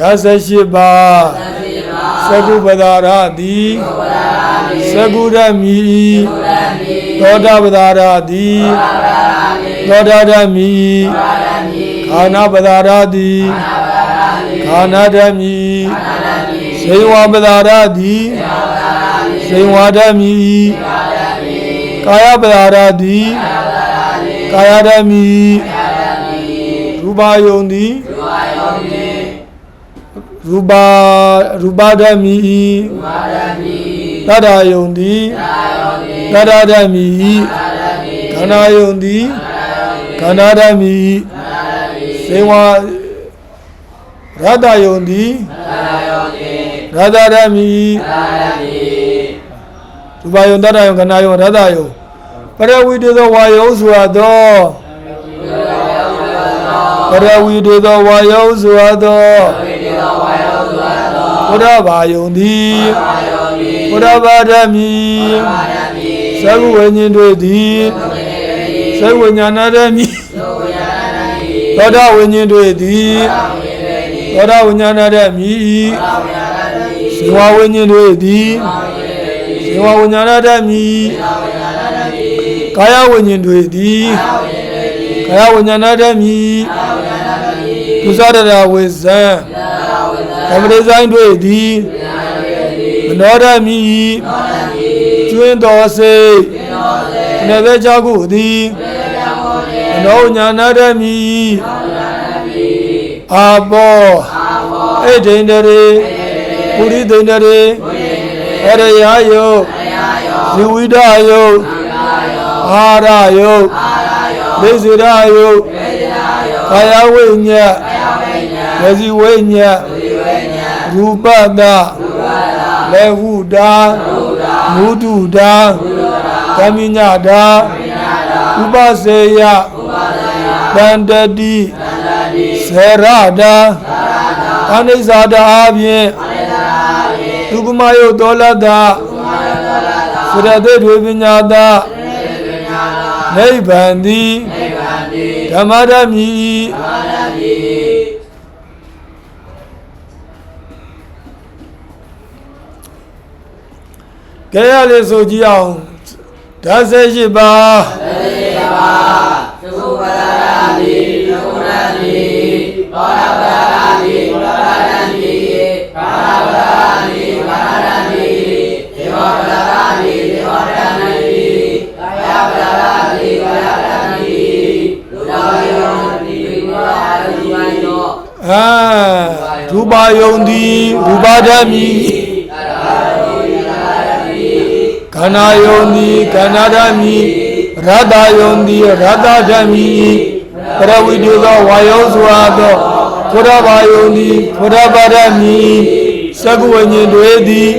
ဓာတ်ဆက်ရှိပါသကုပဒါရတိသကုရမီသောတာပဒါရတိသောတာဓမီခာနာပဒါရတိခာနာဓမီစေဝပဒါရတိစေဝဓမီကာယပဒါရတိကာယဓမီရူပယုံတိရူပ ရူပဓမီတတ္တယုံတိတတ္တဓမီခန္ဓာယုံတိခန္ဓာဓမီစေဝရတ္တယုံတိရတ္တဓမီရူပယုံတတ္တယုံခန္ဓာယုံရတ္တယုံပရဝိတေသောဝါယုဆိုသောပရဝိတေသောဝါယုဆိုသော ဘုရားဘာယုံသည်ဘုရားဘာဓမီသကုဝိညာဉ်တို့သည်သကုဝိညာဏဓမီသောတာဝိညာဉ်တို့သည်သောတာဝိညာဏဓမီဇေဝဝိညာဉ်တို့သည်ဇေဝဝိညာဏဓမီကာယဝိညာဉ်တို့သည်ကာယဝိညာဏဓမီကုသရတဝိဇံ ဓမ္မရိဆိုင်တို့သည်မနောဓမီကျွင်းတော်စိတ်နေပဲကြောက်ခုသည်မနောညာနာဓမီအာဘောအိဒိန္ဒရေပုရိဒိန္ဒရေအရယယုဇီဝိဒယုအာရယုဒေဇိရယုကာယဝိညာဝစီဝိညာ ရူပတလေဟုတာမုဒုတာကမိညတာဥပစေယတန္တတိစေရတာအနိစ္စတာအပြင်ဒုက္ခမယုတောလတာစရတေတွေပညာတာနိဗ္ဗာန်သည်ဓမ္မဓမ္မီ ကဲရလေးဆိုကြည့်အောင်ဓာတ်ဆက်ရှိပါအာရူပါယုံသည်ရူပါဓမီ ခန္ဓာယုံသည်ခန္ဓာဓမီရတ္တယုံသည်ရတ္တဓမီပရဝိတေသောဝါယောစွာသောဘုရားဘာယုံသည်ဘုရားဘာဓမီသကုဝိညာဉ်တွေသည်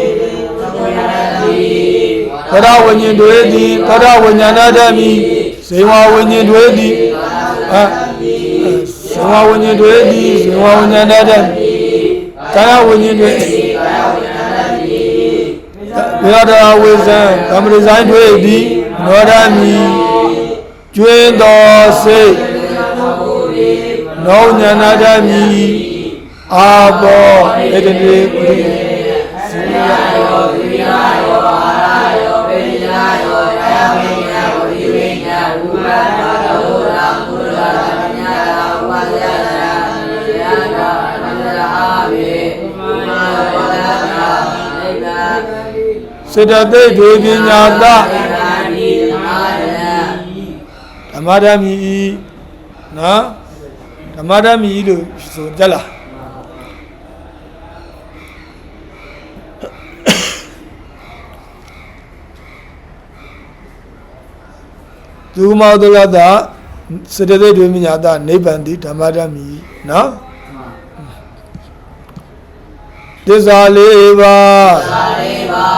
ဘုရားဝိညာဉ်တွေသည်ဘုရားဝိညာဏဓမီဇေဝဝိညာဉ်တွေသည်အာဇေဝဝိညာဉ်တွေသည်ဇေဝဝိညာဏဓမီကာယဝိညာဉ်တွေ ဝိရဒဝိဇံကမ္မရိဆိုင်တွေသည်နောဓမီကျွင်းတော်စိတ်နောညာနာဓမီအာဘောဧတတိပုရိ စေတသိက်တွေပညာတဓမ္မဓမီနော်ဓမ္မဓမီလို့ဆိုကြလားသူမောတလတာစေတသိက်တွေပညာတနိဗ္ဗာန်တိဓမ္မဓမီနော်သစ္စာလေးပါး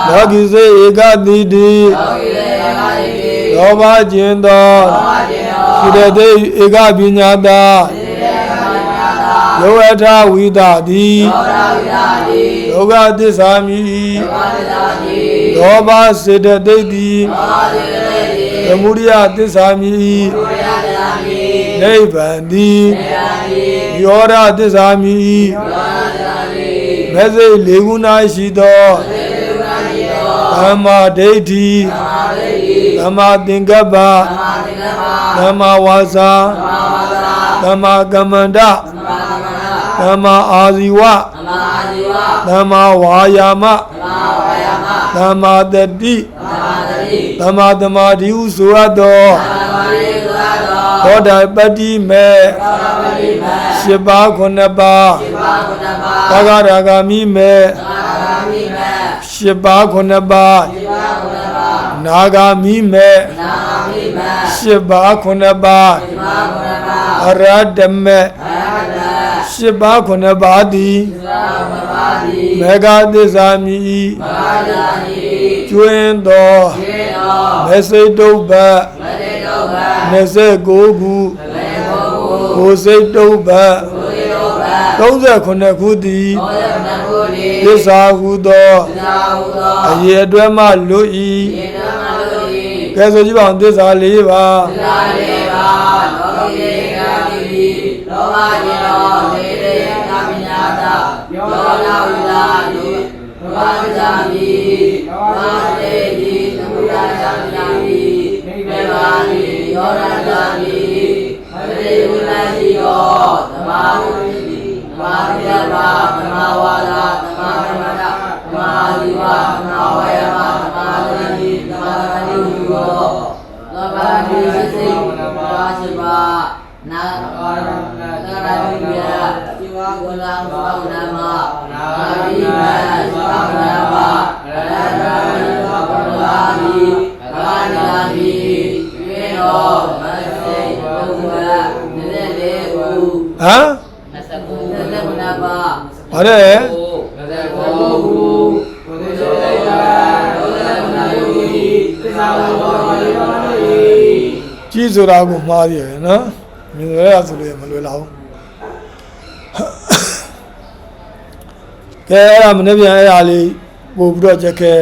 လောကီစေဧကတိတိလောဘကျင်သောစိတသိက်ဧကပညာတာယောအထဝိဒတိလောကသစ္စာမိလောဘစေတသိက်တိသမုဒိယသစ္စာမိနိဗ္ဗာန်တိယောရသစ္စာမိမက်စိတ်လေးခုနာရှိသောသ မ္မာဒိဋ္ဌိသမ္မာသင်္ကပ္ပသမ္မာဝါစာသမ္မာကမ္မန္တသမ္မာအာဇီဝသမ္မာဝါယာမသမ္မာတတိသမ္မာသမာဓိဟုဆိုအပ်သောသောတာပတ္တိမေရှစ်ပါးခုနှစ်ပါးသဂရဂာမိမေ ရှစ်ပါးခုနှစ်ပါးနာဂာမိမေရှစ်ပါးခုနှစ်ပါးအရဟတမေရှစ်ပါးခုနှစ်ပါးသည်မေဃသစ္စာမိဤကျွင်းသောမေစိတ်တုပ္ပ29ခုကိုယ်စိတ်တုပ္ပ39ခုသည် သစ္စာဟုသောအရေအတွက်မှလွတ်၏ကဲဆိုကြည့်ပါဦးသစ္စာ၄ပါးလောဘကြီးတော်လေရေကာမိနာတာယောနာဝိလာယုဘာဇာမိဘာတေတိသမုဒ္ဒဇာမိမေဘာနိယောနာဇာမိမတေဝိလာရှိယောသမာဝိတိသမာဓိယဘာသမာဝါဒသမာဓမ္မတာသမာ ဓိဝသမာဝယမသမာဓိသမာဓိဟုယောသဘာဓိစိတ်ပါရှိပါနာသရဝိယဇိဝဂုဏံသောနာမအာရိယဇိဝဂုဏမရတ္တဝိသောဘဂဝါမိဘာနာမိဝေနောမသိဘုရားနည်းနည်းဟုဟမ်29နည်းနည်းပါဘာလဲ ကြီးဆိုတာကိုမှားရတယ်နော်မြင်ရရဆိုလို့မလွယ်လာဘူးကဲအဲ့ဒါမနေ့ပြန်အဲ့ဒါလေးပို့ပြီးတော့ချက်ခဲ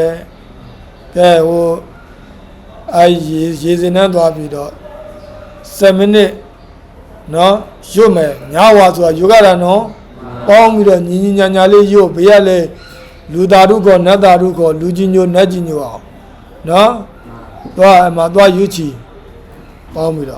ကဲဟိုအဲရေရေစင်နှန်းသွားပြီးတော့7မိနစ်နော်ရွတ်မယ်ညဝါဆိုတာယောဂတာနော်ပေါင်းပြီးတော့ညီညီညာညာလေးရွတ်ဘေးကလေလူသားတို့ကောနတ်သားတို့ကောလူကြီးညိုနတ်ကြီးညိုအောင်နော်သွားအမှသွားရွတ်ချီ ပေါ